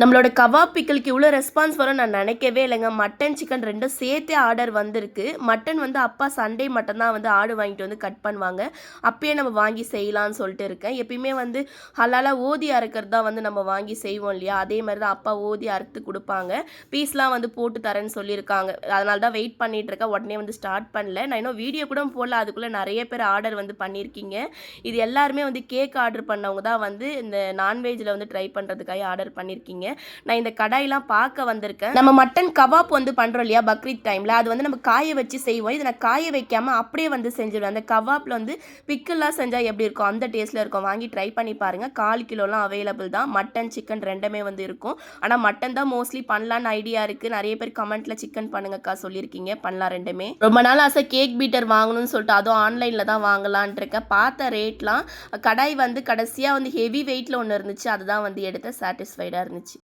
நம்மளோட கபாப் பிக்கலுக்கு இவ்வளோ ரெஸ்பான்ஸ் வரும் நான் நினைக்கவே இல்லைங்க. மட்டன் சிக்கன் ரெண்டும் சேர்த்தே ஆர்டர் வந்திருக்கு. மட்டன் வந்து அப்பா சண்டே மட்டும் தான் வந்து ஆடு வாங்கிட்டு வந்து கட் பண்ணுவாங்க. அப்பயே நம்ம வாங்கி செய்யலாம்னு சொல்லிட்டு இருக்கேன். எப்பயுமே வந்து ஹலாலாக ஓதி அறுக்கிறது தான் வந்து நம்ம வாங்கி செய்வோம் இல்லையா? அதே மாதிரி தான் அப்பா ஓதி அறுத்து கொடுப்பாங்க. பீஸ்லாம் வந்து போட்டு தரேன்னு சொல்லியிருக்காங்க. அதனால தான் வெயிட் பண்ணிட்டு இருக்கேன். உடனே வந்து ஸ்டார்ட் பண்ணல. நான் இன்னும் வீடியோ கூட போடல. அதுக்குள்ளே நிறைய பேர் ஆர்டர் வந்து பண்ணியிருக்கீங்க. இது எல்லாருமே வந்து கேக் ஆர்டர் பண்ணவங்க தான் வந்து இந்த நான்வெஜ்ஜில் வந்து ட்ரை பண்ணுறதுக்காக ஆர்டர் பண்ணியிருக்கீங்க. நான் இந்த கடாயெல்லாம் பார்க்க வந்திருக்கேன். நம்ம மட்டன் கபாப் வந்து பண்ணுறோம் இல்லையா பக்ரீத் டைமில் அது வந்து நம்ம காய வச்சு செய்வோம். இதை நான் காய வைக்காமல் அப்படியே வந்து செஞ்சிடுவேன் அந்த கபாப்பில் வந்து பிக்கெல்லாம் செஞ்சால் எப்படி இருக்கும்? அந்த டேஸ்ட்டில் இருக்கும். வாங்கி ட்ரை பண்ணி பாருங்கள் கால் கிலோலாம் அவைலபிள் தான். மட்டன் சிக்கன் ரெண்டுமே வந்து இருக்கும். ஆனால் மட்டன் தான் மோஸ்ட்லி பண்ணலான்னு ஐடியா இருக்குது நிறைய பேர் கமெண்ட்டில் சிக்கன் பண்ணுங்கக்கா சொல்லியிருக்கீங்க. பண்ணலாம் ரெண்டுமே. ரொம்ப நாள் ஆசை கேக் பீட்டர் வாங்கணும்னு சொல்லிட்டு அதுவும் ஆன்லைனில் தான் வாங்கலான்ட்டு இருக்கேன். பார்த்த ரேட்லாம் கடாய் வந்து கடைசியாக வந்து ஹெவி வெயிட்டில் ஒன்று இருந்துச்சு. அதுதான் வந்து எடுத்த சாட்டிஸ்ஃபைடாக இருந்துச்சு.